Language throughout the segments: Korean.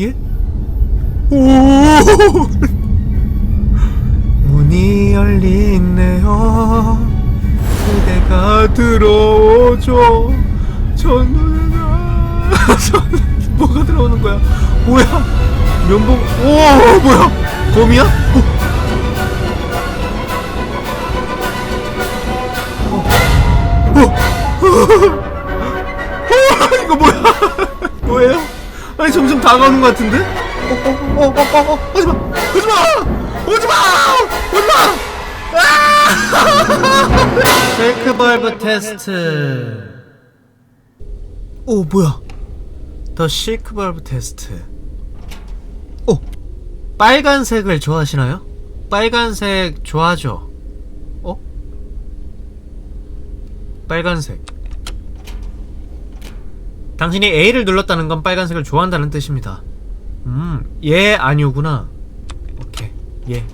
예? 오! 문이 열리네요. 그대가 들어오죠. 저는 아, 뭐가 들어오는 거야? 뭐야? 면봉? 오, 뭐야? 곰이야? 어. 어, 다가오는 것 같은데? 어, 어, 어, 어, 어, 어, 오지마! 오지마! 오지마! 오지마! 아! 쉐이크 발브 테스트. 오, 뭐야? 더 실크 발브 테스트. 오! 빨간색을 좋아하시나요? 빨간색 좋아하죠? 어? 빨간색. 당신이 A를 눌렀다는 건 빨간색을 좋아한다는 뜻입니다. 음, 예, 아니오구나. 오케이, 예.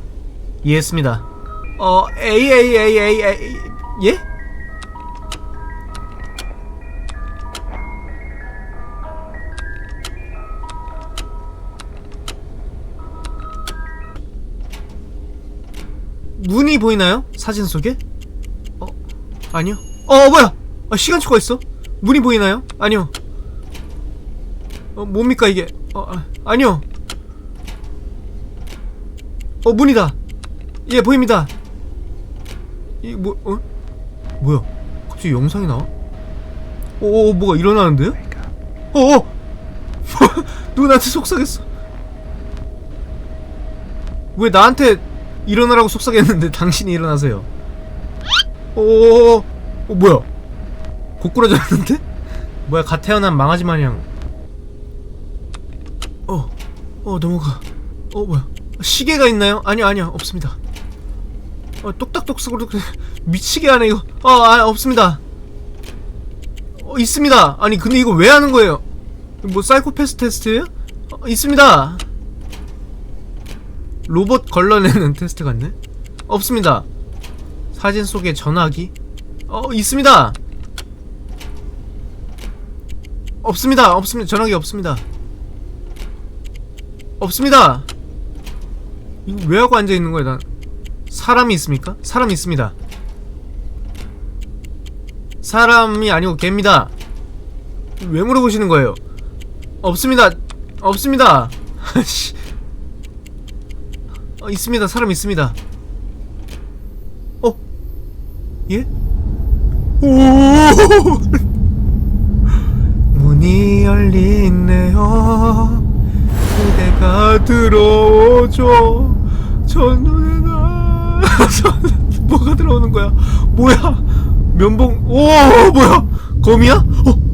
이해했습니다. 어, A, A, A, A, A, 예? 문이 보이나요? 사진 속에? 어, 아니요. 어, 뭐야? 아, 시간 초과 있어? 문이 보이나요? 아니요. 어, 뭡니까 이게? 어, 아, 아니요. 어, 문이다. 예, 보입니다. 이 뭐, 어? 뭐야? 갑자기 영상이 나와? 오, 오 뭐가 일어나는데요? 어, 어! 누가 나한테 속삭였어? 왜 나한테 일어나라고 속삭였는데 당신이 일어나세요? 오, 오, 오, 어, 뭐야? 고꾸라졌는데? 뭐야, 갓 태어난 망아지 마냥. 어, 어, 넘어가. 어, 뭐야. 시계가 있나요? 아니요, 아니요, 없습니다. 어, 똑딱똑딱으로 그래. 미치게 하네, 이거. 어, 아, 없습니다. 어, 있습니다. 아니, 근데 이거 왜 하는 거예요? 뭐, 사이코패스 테스트예요? 어, 있습니다. 로봇 걸러내는 테스트 같네? 없습니다. 사진 속에 전화기? 어, 있습니다. 없습니다. 없습니다. 전화기 없습니다. 없습니다. 이거 왜 하고 앉아 있는 거야, 난? 사람이 있습니까? 사람 있습니다. 사람이 아니고 개입니다. 왜 물어보시는 거예요? 없습니다. 없습니다. 씨. 어, 있습니다. 사람 있습니다. 어? 예? 오! 문이 열리네요. 들어오죠. 저는 아, 저는 뭐가 들어오는 거야? 뭐야? 면봉? 오, 뭐야? 검이야? 어?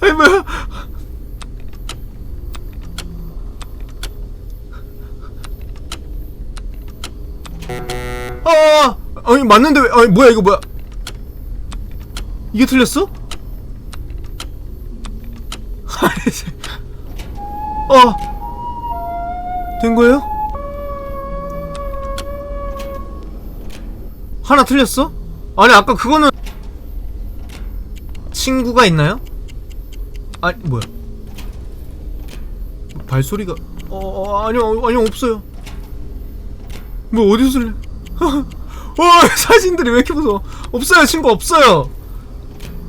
아니 뭐야? 아, 아니 맞는데 왜? 아니 뭐야 이거 뭐야? 이게 틀렸어? 어, 된 거예요? 하나 틀렸어? 아니 아까 그거는 친구가 있나요? 아니 뭐야? 발소리가 어, 어 아니요 아니요 없어요. 뭐 어디서 들려? 어 사진들이 왜 이렇게 무서워? 없어요 친구 없어요.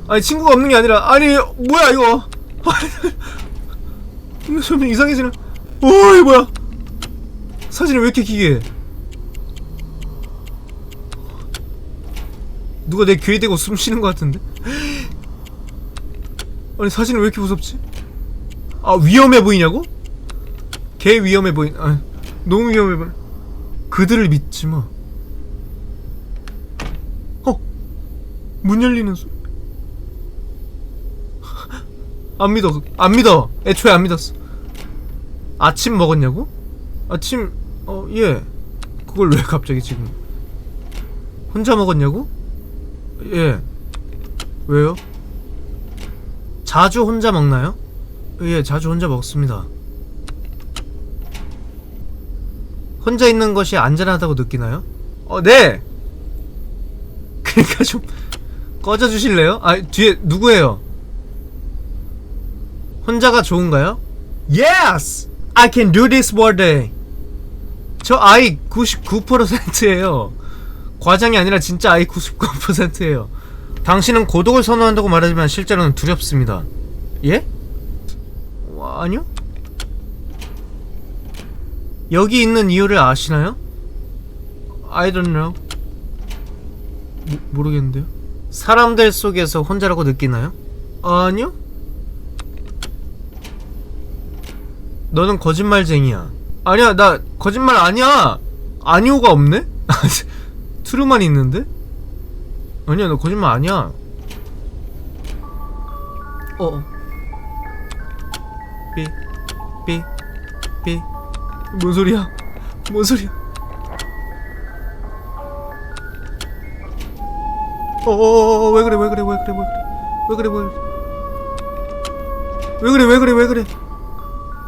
아니 친구가 없는 게 아니라 아니 뭐야 이거? 이거 좀 이상해지는. 어 이거 뭐야? 사진을 왜 이렇게 기게? 해? 누가 내 귀에 대고 숨 쉬는 것 같은데? 아니 사진은 왜 이렇게 무섭지? 아 위험해 보이냐고? 개 위험해 보인. 아 너무 위험해 보여. 그들을 믿지 마. 어? 문 열리는 소리. 안 믿어. 안 믿어. 애초에 안 믿었어. 아침 먹었냐고? 아침 어 예. 그걸 왜 갑자기 지금? 혼자 먹었냐고? 예. 왜요? 자주 혼자 먹나요? 예, 자주 혼자 먹습니다. 혼자 있는 것이 안전하다고 느끼나요? 어, 네! 그러니까 좀 꺼져 주실래요? 아, 뒤에 누구예요? 혼자가 좋은가요? Yes! I can do this all day. 저 아이 99%예요. 과장이 아니라 진짜 아이 99%예요. 당신은 고독을 선호한다고 말하지만 실제로는 두렵습니다. 예? 와, 아니요? 여기 있는 이유를 아시나요? I don't know. 모, 모르겠는데요. 사람들 속에서 혼자라고 느끼나요? 아니요. 너는 거짓말쟁이야. 아니야, 나 거짓말 아니야. 아니오가 없네? 트루만 있는데? 아니야, 너 거짓말 아니야. 어. 삐, 삐, 삐. 뭔 소리야? 뭔 소리야? 어어어 왜 그래 왜 그래 왜 그래? 왜 그래 왜 그래? 왜 그래 왜 그래 왜 그래?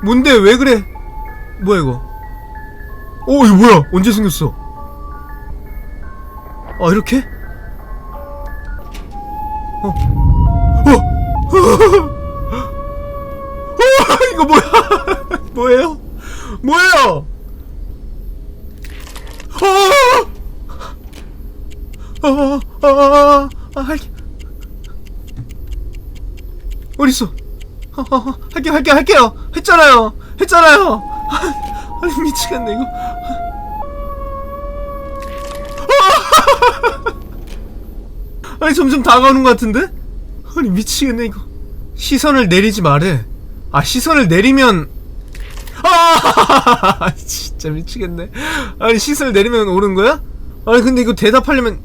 뭔데 왜 그래? 뭐야 이거? 어 이거 뭐야? 언제 생겼어? 아 이렇게? 어. 어, 어, 이거 뭐야? 뭐예요 뭐예요 어 어, 어, 어, 어, 할게. 어딨어? 어, 어, 어, 할게요, 할게요, 할게요. 했잖아요. 했잖아요. 아니, 미치겠네, 이거. 아니, 점점 다가오는 것 같은데? 아니, 미치겠네, 이거. 시선을 내리지 말해. 아, 시선을 내리면. 아, 진짜 미치겠네. 아니, 시선을 내리면 오는 거야? 아니, 근데 이거 대답하려면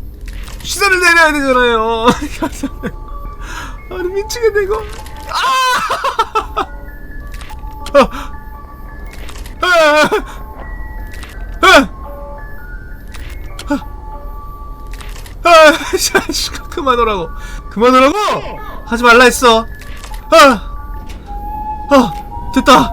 시선을 내려야 되잖아요. 아니 미치겠네 이거. 아! 아! 아! 아! 아! 그만하라고. 그만하라고. 하지 말라 했어. 아! 아! 됐다.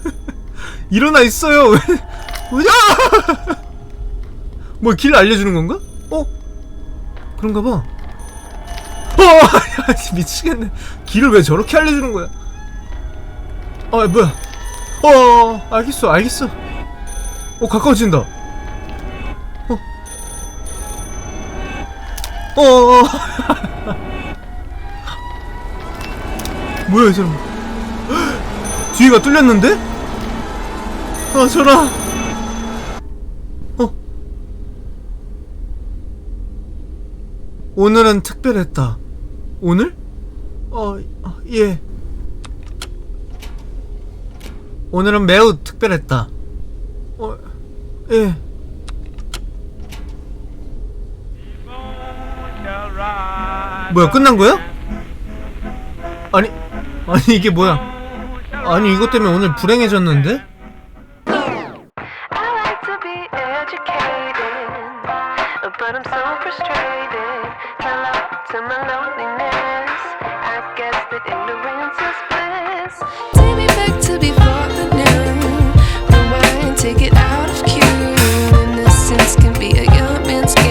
일어나 있어요 왜 뭐야 뭐 길 알려주는 건가? 어? 그런가 봐. 어, 야, 미치겠네. 길을 왜 저렇게 알려주는 거야? 아, 뭐야? 어, 알겠어, 알겠어. 어, 가까워진다. 어, 어, 어. 뭐야, 이 사람? 뒤가 뚫렸는데? 아, 전화. 어. 오늘은 특별했다. 오늘? 어, 어, 예. 오늘은 매우 특별했다. 어, 예. 뭐야, 끝난 거야? 아니, 아니, 이게 뭐야? 아니, 이것 때문에 오늘 불행해졌는데? but I'm so frustrated. Hello to my loneliness. I guess that ignorance is bliss. Take me back to before the noon. Rewind, take it out of cue. Innocence can be a young man's game.